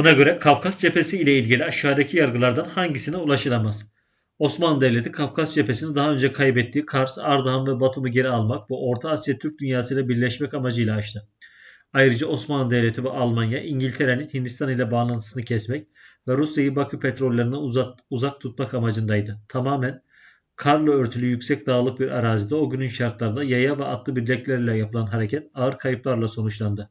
Buna göre Kafkas cephesi ile ilgili aşağıdaki yargılardan hangisine ulaşılamaz? Osmanlı Devleti Kafkas cephesini daha önce kaybettiği Kars, Ardahan ve Batum'u geri almak ve Orta Asya Türk dünyasıyla birleşmek amacıyla açtı. Ayrıca Osmanlı Devleti ve Almanya, İngiltere'nin Hindistan ile bağlantısını kesmek ve Rusya'yı Bakü petrollerinden uzak, uzak tutmak amacındaydı. Tamamen karla örtülü yüksek dağlık bir arazide o günün şartlarında yaya ve atlı birliklerle yapılan hareket ağır kayıplarla sonuçlandı.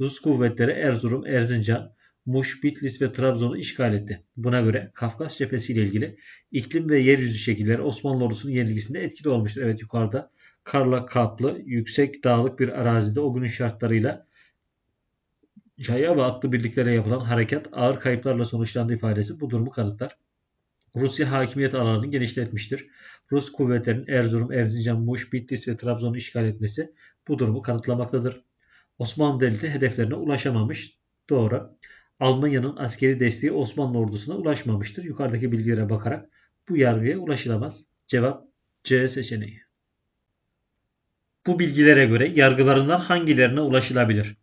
Rus kuvvetleri Erzurum, Erzincan, Muş, Bitlis ve Trabzon'u işgal etti. Buna göre Kafkas cephesi ile ilgili iklim ve yeryüzü şekilleri Osmanlı ordusunun yenilgisinde etkili olmuştur. Evet yukarıda karla kaplı, yüksek dağlık bir arazide o günün şartlarıyla yaya ve atlı birliklere yapılan hareket ağır kayıplarla sonuçlandı ifadesi bu durumu kanıtlar. Rusya hakimiyet alanını genişletmiştir. Rus kuvvetlerinin Erzurum, Erzincan, Muş, Bitlis ve Trabzon'u işgal etmesi bu durumu kanıtlamaktadır. Osmanlı Devleti hedeflerine ulaşamamış. Doğru. Almanya'nın askeri desteği Osmanlı ordusuna ulaşmamıştır. Yukarıdaki bilgilere bakarak bu yargıya ulaşılamaz. Cevap C seçeneği. Bu bilgilere göre yargılarından hangilerine ulaşılabilir?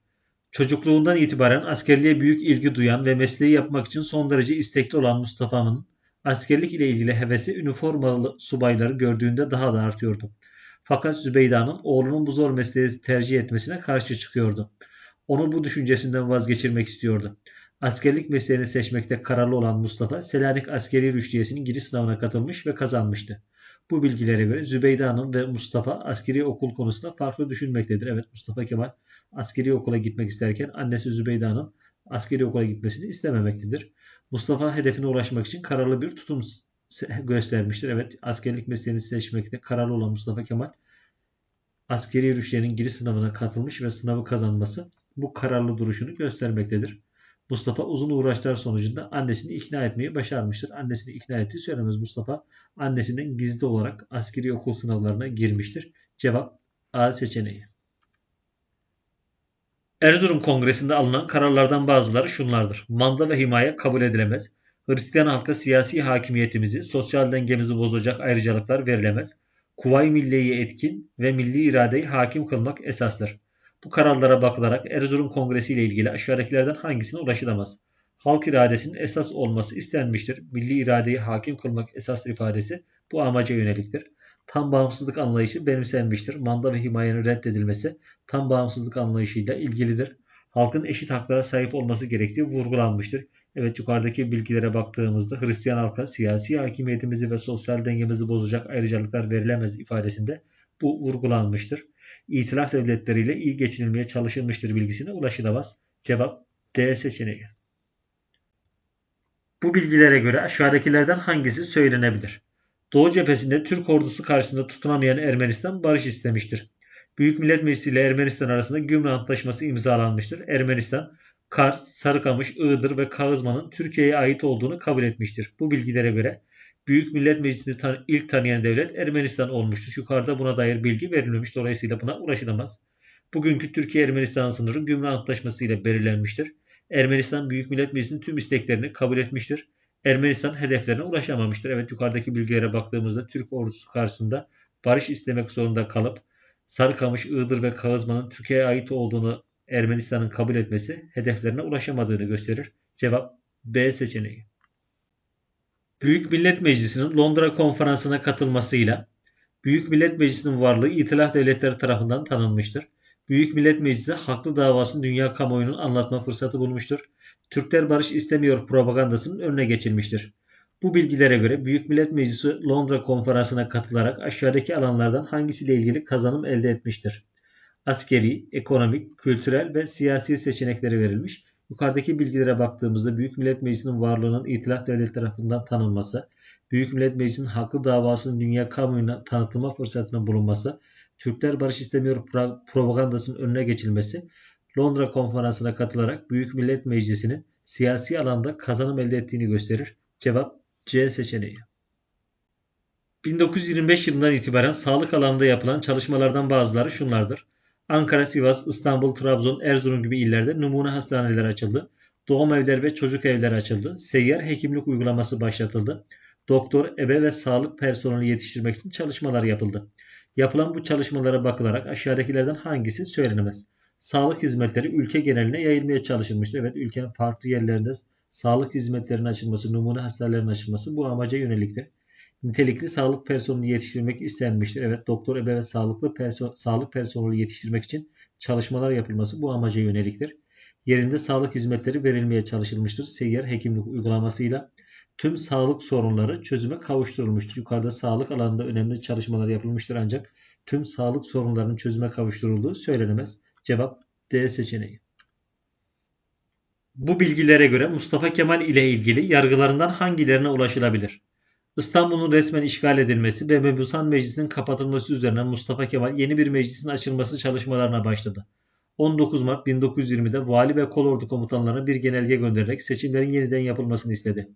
Çocukluğundan itibaren askerliğe büyük ilgi duyan ve mesleği yapmak için son derece istekli olan Mustafa'nın askerlik ile ilgili hevesi üniformalı subayları gördüğünde daha da artıyordu. Fakat Zübeyde Hanım oğlunun bu zor mesleği tercih etmesine karşı çıkıyordu. Onu bu düşüncesinden vazgeçirmek istiyordu. Askerlik mesleğini seçmekte kararlı olan Mustafa, Selanik Askeri Rüştiyesi'nin giriş sınavına katılmış ve kazanmıştı. Bu bilgilere göre Zübeyde Hanım ve Mustafa askeri okul konusunda farklı düşünmektedir. Evet Mustafa Kemal askeri okula gitmek isterken annesi Zübeyde Hanım askeri okula gitmesini istememektedir. Mustafa hedefine ulaşmak için kararlı bir tutum göstermiştir. Evet askerlik mesleğini seçmekte kararlı olan Mustafa Kemal askeri rüştiyenin giriş sınavına katılmış ve sınavı kazanması bu kararlı duruşunu göstermektedir. Mustafa uzun uğraşlar sonucunda annesini ikna etmeyi başarmıştır. Annesini ikna ettiği söylemez Mustafa annesinden gizli olarak askeri okul sınavlarına girmiştir. Cevap A seçeneği. Erzurum Kongresi'nde alınan kararlardan bazıları şunlardır. Manda ve himaye kabul edilemez. Hristiyan halka siyasi hakimiyetimizi, sosyal dengemizi bozacak ayrıcalıklar verilemez. Kuvayi milliyeyi etkin ve milli iradeyi hakim kılmak esastır. Bu kararlara bakılarak Erzurum Kongresi ile ilgili aşağıdakilerden hangisine ulaşılamaz? Halk iradesinin esas olması istenmiştir. Milli iradeyi hakim kılmak esas ifadesi bu amaca yöneliktir. Tam bağımsızlık anlayışı benimsenmiştir. Manda ve himayenin reddedilmesi tam bağımsızlık anlayışıyla ilgilidir. Halkın eşit haklara sahip olması gerektiği vurgulanmıştır. Evet yukarıdaki bilgilere baktığımızda Hristiyan halka siyasi hakimiyetimizi ve sosyal dengemizi bozacak ayrıcalıklar verilemez ifadesinde bu vurgulanmıştır. İtilaf devletleriyle iyi geçinilmeye çalışılmıştır bilgisine ulaşılamaz. Cevap D seçeneği. Bu bilgilere göre aşağıdakilerden hangisi söylenebilir? Doğu cephesinde Türk ordusu karşısında tutunamayan Ermenistan barış istemiştir. Büyük Millet Meclisi ile Ermenistan arasında Gümrük Antlaşması imzalanmıştır. Ermenistan, Kars, Sarıkamış, Iğdır ve Kağızman'ın Türkiye'ye ait olduğunu kabul etmiştir. Bu bilgilere göre Büyük Millet Meclisi'ni tan ilk tanıyan devlet Ermenistan olmuştur. Yukarıda buna dair bilgi verilmemiş. Dolayısıyla buna ulaşılamaz. Bugünkü Türkiye-Ermenistan sınırı Gümrük Antlaşması ile belirlenmiştir. Ermenistan Büyük Millet Meclisi'nin tüm isteklerini kabul etmiştir. Ermenistan hedeflerine ulaşamamıştır. Evet yukarıdaki bilgilere baktığımızda Türk ordusu karşısında barış istemek zorunda kalıp Sarıkamış, Iğdır ve Kağızman'ın Türkiye'ye ait olduğunu Ermenistan'ın kabul etmesi hedeflerine ulaşamadığını gösterir. Cevap B seçeneği. Büyük Millet Meclisi'nin Londra konferansına katılmasıyla Büyük Millet Meclisi'nin varlığı İtilaf Devletleri tarafından tanınmıştır. Büyük Millet Meclisi haklı davasını dünya kamuoyunun anlatma fırsatı bulmuştur. Türkler barış istemiyor propagandasının önüne geçilmiştir. Bu bilgilere göre Büyük Millet Meclisi Londra konferansına katılarak aşağıdaki alanlardan hangisiyle ilgili kazanım elde etmiştir? Askeri, ekonomik, kültürel ve siyasi seçenekleri verilmiş. Yukarıdaki bilgilere baktığımızda Büyük Millet Meclisi'nin varlığının itilaf devlet tarafından tanınması, Büyük Millet Meclisi'nin haklı davasının dünya kamuoyuna tanıtılma fırsatına bulunması, Türkler barış istemiyor propagandasının önüne geçilmesi, Londra konferansına katılarak Büyük Millet Meclisi'nin siyasi alanda kazanım elde ettiğini gösterir. Cevap C seçeneği. 1925 yılından itibaren sağlık alanında yapılan çalışmalardan bazıları şunlardır. Ankara, Sivas, İstanbul, Trabzon, Erzurum gibi illerde numune hastaneler açıldı. Doğum evleri ve çocuk evleri açıldı. Seyyar hekimlik uygulaması başlatıldı. Doktor, ebe ve sağlık personeli yetiştirmek için çalışmalar yapıldı. Yapılan bu çalışmalara bakılarak aşağıdakilerden hangisi söylenemez? sağlık hizmetleri ülke geneline yayılmaya çalışılmıştır. Evet ülkenin farklı yerlerinde sağlık hizmetlerinin açılması, numune hastanelerin açılması bu amaca yöneliktir. Nitelikli sağlık personeli yetiştirmek istenmiştir. Evet doktor, ebe ve sağlıklı perso sağlık personeli yetiştirmek için çalışmalar yapılması bu amaca yöneliktir. Yerinde sağlık hizmetleri verilmeye çalışılmıştır. Seyyar hekimlik uygulamasıyla tüm sağlık sorunları çözüme kavuşturulmuştur. Yukarıda sağlık alanında önemli çalışmalar yapılmıştır ancak tüm sağlık sorunlarının çözüme kavuşturulduğu söylenemez. Cevap D seçeneği. Bu bilgilere göre Mustafa Kemal ile ilgili yargılarından hangilerine ulaşılabilir? İstanbul'un resmen işgal edilmesi ve Mebusan Meclisi'nin kapatılması üzerine Mustafa Kemal yeni bir meclisin açılması çalışmalarına başladı. 19 Mart 1920'de vali ve kolordu komutanlarına bir genelge göndererek seçimlerin yeniden yapılmasını istedi.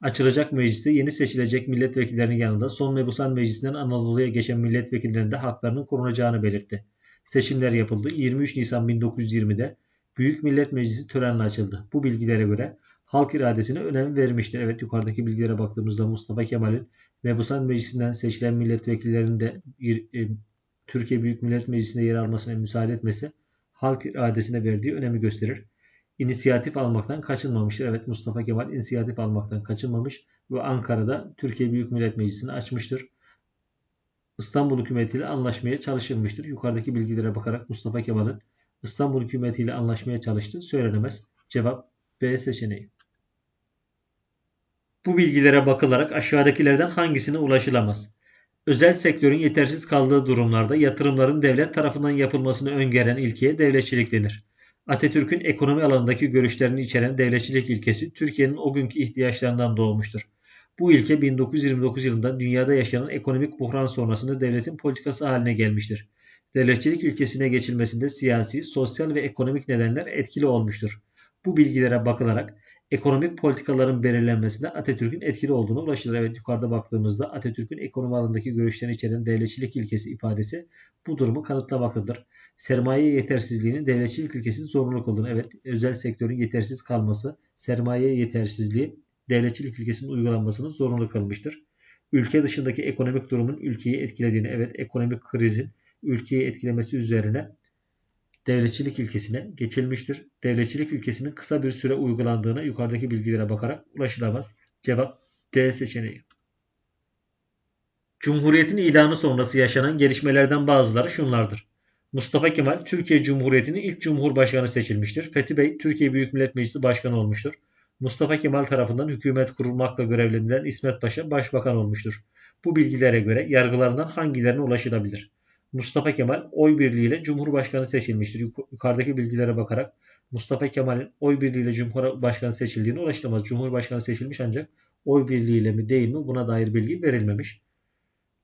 Açılacak mecliste yeni seçilecek milletvekillerinin yanında son Mebusan Meclisi'nden Anadolu'ya geçen milletvekillerinin de haklarının korunacağını belirtti. Seçimler yapıldı. 23 Nisan 1920'de Büyük Millet Meclisi törenle açıldı. Bu bilgilere göre halk iradesine önem vermiştir. Evet yukarıdaki bilgilere baktığımızda Mustafa Kemal'in Mebusan Meclisi'nden seçilen milletvekillerinin de e, Türkiye Büyük Millet Meclisi'nde yer almasına müsaade etmesi halk iradesine verdiği önemi gösterir. İnisiyatif almaktan kaçınmamıştır. Evet Mustafa Kemal inisiyatif almaktan kaçınmamış ve Ankara'da Türkiye Büyük Millet Meclisi'ni açmıştır. İstanbul hükümetiyle anlaşmaya çalışılmıştır. Yukarıdaki bilgilere bakarak Mustafa Kemal'in İstanbul hükümetiyle anlaşmaya çalıştığı söylenemez. Cevap B seçeneği. Bu bilgilere bakılarak aşağıdakilerden hangisine ulaşılamaz? Özel sektörün yetersiz kaldığı durumlarda yatırımların devlet tarafından yapılmasını öngören ilkeye devletçilik denir. Atatürk'ün ekonomi alanındaki görüşlerini içeren devletçilik ilkesi Türkiye'nin o günkü ihtiyaçlarından doğmuştur. Bu ilke 1929 yılında dünyada yaşanan ekonomik buhran sonrasında devletin politikası haline gelmiştir. Devletçilik ilkesine geçilmesinde siyasi, sosyal ve ekonomik nedenler etkili olmuştur. Bu bilgilere bakılarak ekonomik politikaların belirlenmesinde Atatürk'ün etkili olduğunu ulaşılır. Evet yukarıda baktığımızda Atatürk'ün ekonomi alanındaki görüşlerini içeren devletçilik ilkesi ifadesi bu durumu kanıtlamaktadır. Sermaye yetersizliğinin devletçilik ilkesinin zorunlu kıldığını, evet özel sektörün yetersiz kalması, sermaye yetersizliği devletçilik ilkesinin uygulanmasını zorunlu kılmıştır. Ülke dışındaki ekonomik durumun ülkeyi etkilediğini, evet ekonomik krizin ülkeyi etkilemesi üzerine devletçilik ilkesine geçilmiştir. Devletçilik ilkesinin kısa bir süre uygulandığına yukarıdaki bilgilere bakarak ulaşılamaz. Cevap D seçeneği. Cumhuriyetin ilanı sonrası yaşanan gelişmelerden bazıları şunlardır. Mustafa Kemal Türkiye Cumhuriyeti'nin ilk Cumhurbaşkanı seçilmiştir. Fethi Bey Türkiye Büyük Millet Meclisi Başkanı olmuştur. Mustafa Kemal tarafından hükümet kurulmakla görevlendirilen İsmet Paşa Başbakan olmuştur. Bu bilgilere göre yargılarından hangilerine ulaşılabilir? Mustafa Kemal oy birliğiyle Cumhurbaşkanı seçilmiştir. Yukarıdaki bilgilere bakarak Mustafa Kemal'in oy birliğiyle Cumhurbaşkanı seçildiğine ulaşılamaz. Cumhurbaşkanı seçilmiş ancak oy birliğiyle mi değil mi buna dair bilgi verilmemiş.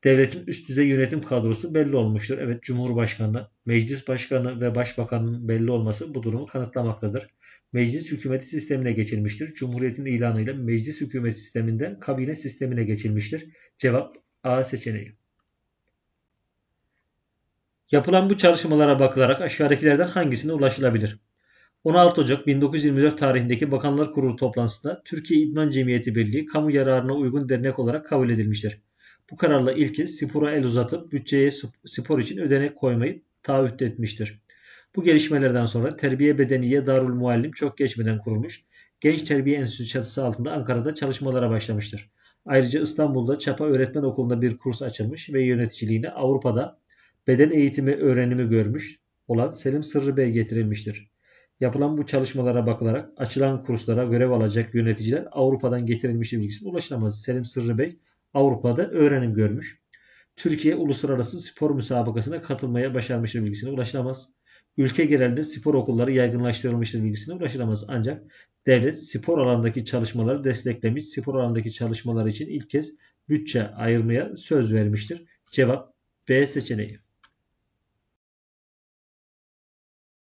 Devletin üst düzey yönetim kadrosu belli olmuştur. Evet Cumhurbaşkanı, Meclis Başkanı ve Başbakanın belli olması bu durumu kanıtlamaktadır. Meclis hükümeti sistemine geçilmiştir. Cumhuriyetin ilanıyla meclis hükümeti sisteminden kabine sistemine geçilmiştir. Cevap A seçeneği. Yapılan bu çalışmalara bakılarak aşağıdakilerden hangisine ulaşılabilir? 16 Ocak 1924 tarihindeki Bakanlar Kurulu toplantısında Türkiye İdman Cemiyeti Birliği kamu yararına uygun dernek olarak kabul edilmiştir. Bu kararla ilki spora el uzatıp bütçeye spor için ödenek koymayı taahhüt etmiştir. Bu gelişmelerden sonra Terbiye Bedeniye Darul Muallim çok geçmeden kurulmuş, Genç Terbiye Enstitüsü çatısı altında Ankara'da çalışmalara başlamıştır. Ayrıca İstanbul'da Çapa Öğretmen Okulu'nda bir kurs açılmış ve yöneticiliğini Avrupa'da beden eğitimi öğrenimi görmüş olan Selim Sırrı Bey getirilmiştir. Yapılan bu çalışmalara bakılarak açılan kurslara görev alacak yöneticiler Avrupa'dan getirilmiş bilgisine ulaşılamaz. Selim Sırrı Bey Avrupa'da öğrenim görmüş. Türkiye uluslararası spor müsabakasına katılmaya başarmıştır bilgisine ulaşılamaz. Ülke genelinde spor okulları yaygınlaştırılmıştır bilgisine ulaşılamaz. Ancak devlet spor alanındaki çalışmaları desteklemiş, spor alanındaki çalışmalar için ilk kez bütçe ayırmaya söz vermiştir. Cevap B seçeneği.